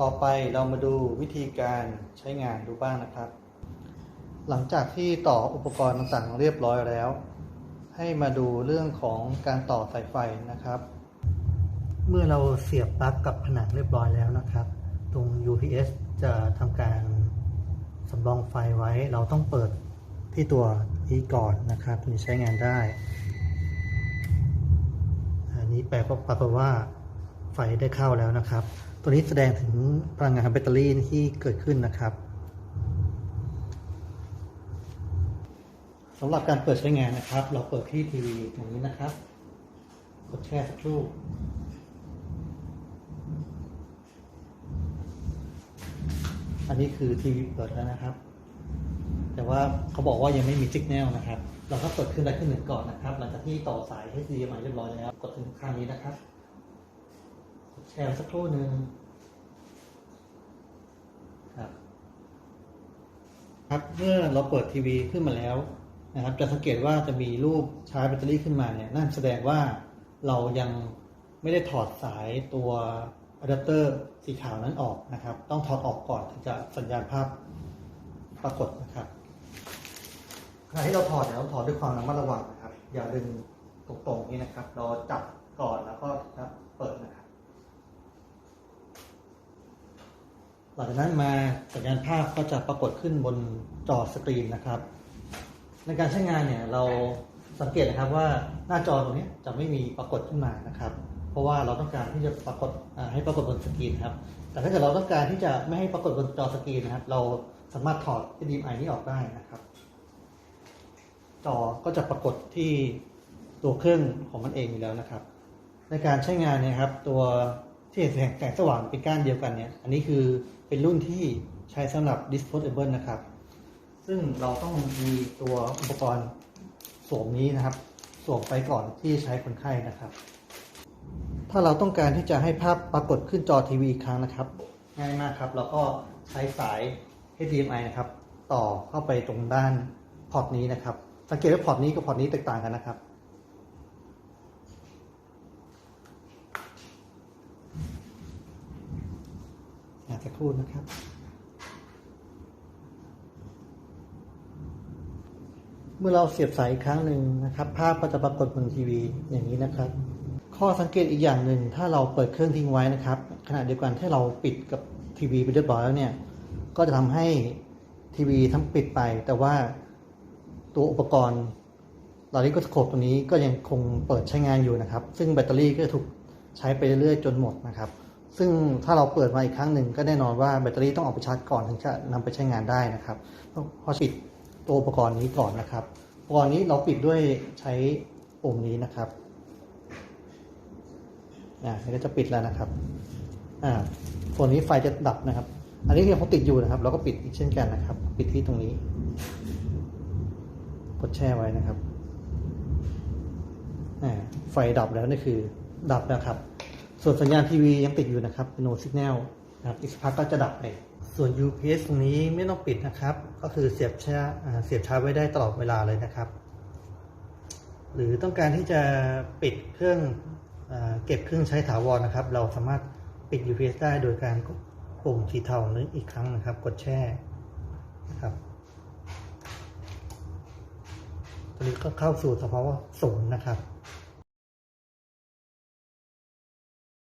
ต่อไปเรามาดูวิธีการใช้งานดูบ้างนะครับ หลังจากที่ต่ออุปกรณ์ต่างๆเรียบร้อยแล้ว ให้มาดูเรื่องของการต่อสายไฟนะครับ เมื่อเราเสียบปลั๊กกับผนังเรียบร้อยแล้วนะครับ ตรง UPS จะทำการสำรองไฟไว้ เราต้องเปิดที่ตัวนี้ก่อนนะครับถึงใช้งานได้ อันนี้แปลว่าปรากฏว่า ไฟได้เข้าแล้วนะครับ ตัวนี้แสดงถึงพลังงานแบตเตอรี่ที่เกิดขึ้นนะครับสำหรับการเปิดใช้งานนะครับ เราเปิดที่ทีวีตรงนี้นะครับ กดแช่สักครู่อันนี้คือทีวีเปิดแล้วนะครับ แต่ว่าเขาบอกว่ายังไม่มีสัญญาณนะครับ เราก็เปิดขึ้นได้ขึ้นหนึ่งก่อนนะครับ หลังจากที่ต่อสาย HDMI เรียบร้อยแล้ว กดถึงข้างนี้นะครับ แชร์สักครู่หนึ่งครับ ครับเมื่อเราเปิดทีวีขึ้นมาแล้วนะครับ จะสังเกตว่าจะมีรูปชาร์จแบตเตอรี่ขึ้นมาเนี่ยนั่นแสดงว่าเรายังไม่ได้ถอดสายตัวอะแดปเตอร์สีขาวนั้นออกนะครับ ต้องถอดออกก่อนถึงจะสัญญาณภาพปรากฏนะครับขณะที่เราถอดเนี่ยเราถอดด้วยความระมัดระวังนะครับ อย่าดึงตรงๆนี้นะครับ เราจับก่อนแล้วก็เปิดนะครับังจากนั้นมาสัญญาณภาพก็จะปรากฏขึ้นบนจอสกรีนนะครับ ในการใช้งานเนี่ยเราสังเกตนะครับว่าหน้าจอตรงนี้จะไม่มีปรากฏขึ้นมานะครับ เพราะว่าเราต้องการที่จะปรากฏให้ปรากฏบนสกรีนครับ แต่ถ้าเกิดเราต้องการที่จะไม่ให้ปรากฏบนจอสกรีนนะครับ เราสามารถถอด HDMI นี้ออกได้นะครับ จอก็จะปรากฏที่ตัวเครื่องของมันเองอยู่แล้วนะครับ ในการใช้งานเนี่ยครับตัว ที่เห็นแสงแสงสว่างเป็นก้านเดียวกันเนี่ย อันนี้คือเป็นรุ่นที่ใช้สำหรับ disposable นะครับ ซึ่งเราต้องมีตัวอุปกรณ์สวมนี้นะครับ สวมไปก่อนที่ใช้คนไข้นะครับ ถ้าเราต้องการที่จะให้ภาพปรากฏขึ้นจอทีวีอีกครั้งนะครับ ง่ายมากครับ เราก็ใช้สาย HDMI นะครับ ต่อเข้าไปตรงด้านพอร์ตนี้นะครับ สังเกตว่าพอร์ตนี้กับพอร์ตนี้แตกต่างกันนะครับ จจะครู่นะครับเมื่อเราเสียบสายอีกครั้งหนึ่งนะครับ ภาพก็จะปรากฏบนทีวีอย่างนี้นะครับ ข้อสังเกตอีกอย่างหนึ่งถ้าเราเปิดเครื่องทิ้งไว้นะครับ ขณะเดียวกันที่เราปิดกับทีวีไปเรียบร้อยแล้วเนี่ยก็จะทำให้ทีวีทั้งปิดไป แต่ว่าตัวอุปกรณ์ลาริโกสโคปตัวนี้ก็ยังคงเปิดใช้งานอยู่นะครับ ซึ่งแบตเตอรี่ก็จะถูกใช้ไปเรื่อยๆจนหมดนะครับ ซึ่งถ้าเราเปิดมาอีกครั้งหนึ่งก็แน่นอนว่าแบตเตอรี่ต้องออกไปชาร์จก่อนถึงจะนำไปใช้งานได้นะครับเพราะปิดตัวอุปกรณ์นี้ก่อนนะครับอุปกรณ์นี้เราปิดด้วยใช้ปุ่มนี้นะครับอ่านี่ก็จะปิดแล้วนะครับอ่าส่วนนี้ไฟจะดับนะครับ อันนี้ยังคงติดอยู่นะครับ เราก็ปิดอีกเช่นกันนะครับ ปิดที่ตรงนี้กดแช่ไว้นะครับอ่าไฟดับแล้วนี่คือดับแล้วครับ ส่วนสัญญาณทีวียังติดอยู่นะครับเป็น no signal นะครับอีกสักพักก็จะดับไป ส่วน UPS ตรงนี้ไม่ต้องปิดนะครับ ก็คือเสียบชาร์จอ่เสียบชาร์จไว้ได้ตลอดเวลาเลยนะครับ หรือต้องการที่จะปิดเครื่องอเก็บเครื่องใช้ถาวรนะครับ เราสามารถปิด UPS ได้โดยการกดปุ่มสีเทานี้อีกครั้งนะครับ กดแช่นะครับตัวนี้ก็เข้าสู่สภาวะศูนย์นะครับ